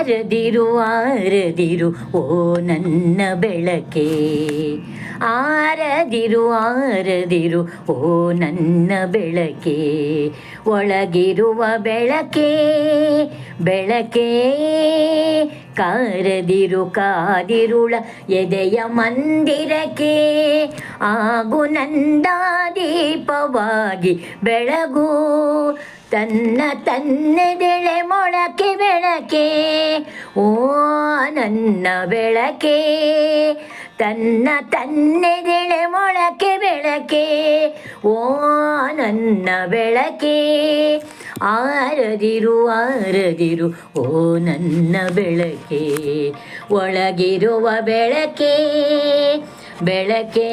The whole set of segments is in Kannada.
ಆರದಿರು ಆರದಿರು ಓ ನನ್ನ ಬೆಳಕೆ. ಆರದಿರು ಆರದಿರು ಓ ನನ್ನ ಬೆಳಕೆ. ಒಳಗಿರುವ ಬೆಳಕೆ ಬೆಳಕೆ. ಕಾರದಿರು, ಕಾದಿರುಳ ಎದೆಯ ಮಂದಿರಕ್ಕೆ. ಆಗು ನಂದಾದೀಪವಾಗಿ ಬೆಳಗು. ತನ್ನ ತನ್ನೆದೆಳೆ ಮೊಳಕೆ ಬೆಳಕೆ, ಓ ನನ್ನ ಬೆಳಕೆ. ತನ್ನ ತನ್ನೆದೆಳೆ ಮೊಳಕೆ ಬೆಳಕೆ, ಓ ನನ್ನ ಬೆಳಕೆ. ಆರದಿರು ಆರದಿರು, ಓ ನನ್ನ ಬೆಳಕೆ. ಒಳಗಿರುವ ಬೆಳಕೆ ಬೆಳಕೆ.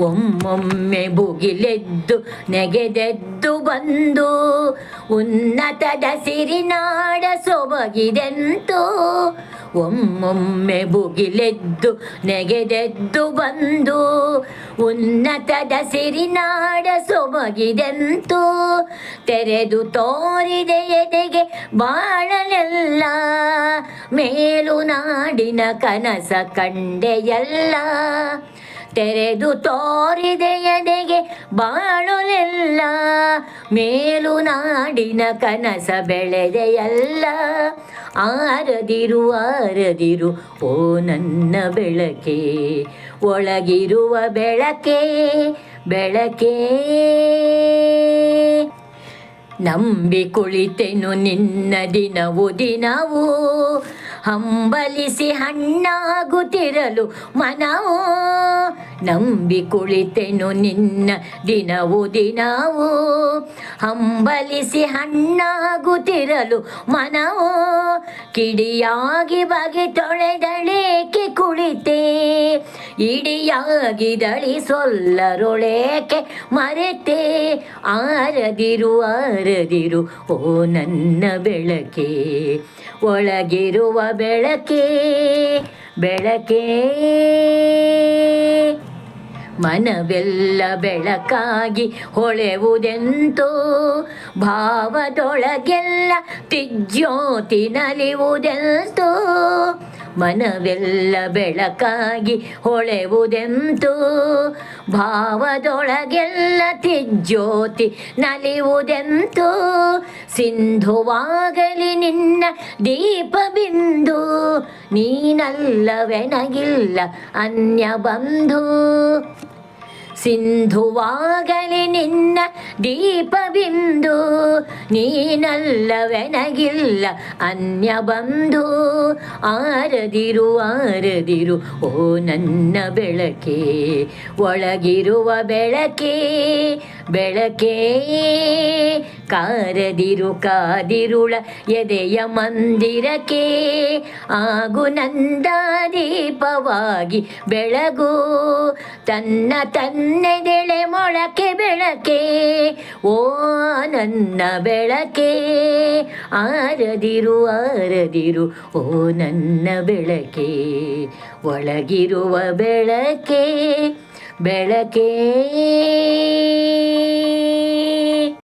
ಒಮ್ಮೊಮ್ಮೆ ಬುಗಿಲೆದ್ದು ನೆಗೆದೆದ್ದು ಬಂದು ಉನ್ನತದ ಸಿರಿನಾಡ ಸೊಬಗಿದೆಂತು. ಒಮ್ಮೊಮ್ಮೆ ಬುಗಿಲೆದ್ದು ನೆಗೆದೆದ್ದು ಬಂದು ಉನ್ನತದ ಸಿರಿನಾಡ ಸೊಬಗಿದೆಂತು. ತೆರೆದು ತೋರಿದೆ ಎದೆಗೆ ಬಾಳಲೆಲ್ಲ ಮೇಲು ನಾಡಿನ ಕನಸ ಕಂಡೆಯಲ್ಲ. ತೆರೆದು ತೋರಿದೆ ಎದೆಗೆ ಬಾಳುಲೆಲ್ಲ ಮೇಲು ನಾಡಿನ ಕನಸ ಬೆಳೆದೆಯಲ್ಲ. ಆರದಿರು ಆರದಿರು, ಓ ನನ್ನ ಬೆಳಕೆ. ಒಳಗಿರುವ ಬೆಳಕೆ ಬೆಳಕೆ. ನಂಬಿ ಕುಳಿತೆನು ನಿನ್ನ ದಿನವು ದಿನವು. ಹಂಬಲಿಸಿ ಹಣ್ಣಾಗುತ್ತಿರಲು ಮನವು. ನಂಬಿ ಕುಳಿತೆನು ನಿನ್ನ ದಿನವು ದಿನವೂ. ಹಂಬಲಿಸಿ ಹಣ್ಣಾಗುತ್ತಿರಲು ಮನವು. ಕಿಡಿಯಾಗಿ ಬಗೆ ತೊಳೆದಳೇಕೆ ಕುಳಿತೆ. ಇಡಿಯಾಗಿದಳಿ ಸೊಲ್ಲರೊಳೇಕೆ ಮರೆತೆ. ಆರದಿರು ಆರದಿರು, ಓ ನನ್ನ ಬೆಳಕೆ. ಒಳಗಿರುವ ಬೆಳಕೆ ಬೆಳಕೆ. ಮನವೆಲ್ಲ ಬೆಳಕಾಗಿ ಹೊಳೆವುದೆಂತೋ ಭಾವದೊಳಗೆಲ್ಲ ತಿಜ್ಯೋತಿ ನಲಿವುದೆಂತೋ ಮನವೆಲ್ಲ ಬೆಳಕಾಗಿ ಹೊಳೆವುದೆಂತು ಭಾವದೊಳಗೆಲ್ಲ ತಿಜ್ಯೋತಿ ನಲಿವುದೆಂತು ಸಿಂಧುವಾಗಲಿ ನಿನ್ನ ದೀಪ ಬಿಂದು ನೀನಲ್ಲವೆನಗಿಲ್ಲ ಅನ್ಯ ಬಂಧು ಸಿಂಧುವಾಗಲಿ ನಿನ್ನ ದೀಪ ಬಿಂದು ನೀನಲ್ಲವೆನಗಿಲ್ಲ ಅನ್ಯ ಬಂಧು ಆರದಿರು ಆರದಿರು, ಓ ನನ್ನ ಬೆಳಕೆ, ಒಳಗಿರುವ ಬೆಳಕೆ ಬೆಳಕೆ. ಕಾರದಿರು, ಕಾದಿರುಳ ಎದೆಯ ಮಂದಿರಕ್ಕೆ, ಆಗು ನಂದ ದೀಪವಾಗಿ ಬೆಳಗು. ತನ್ನ ತನ್ನೆದೆಳೆ ಮೊಳಕೆ ಬೆಳಕೆ, ಓ ನನ್ನ ಬೆಳಕೆ. ಆರದಿರು ಆರದಿರು, ಓ ನನ್ನ ಬೆಳಕೆ. ಒಳಗಿರುವ ಬೆಳಕೆ ಬೆಳಕೆ.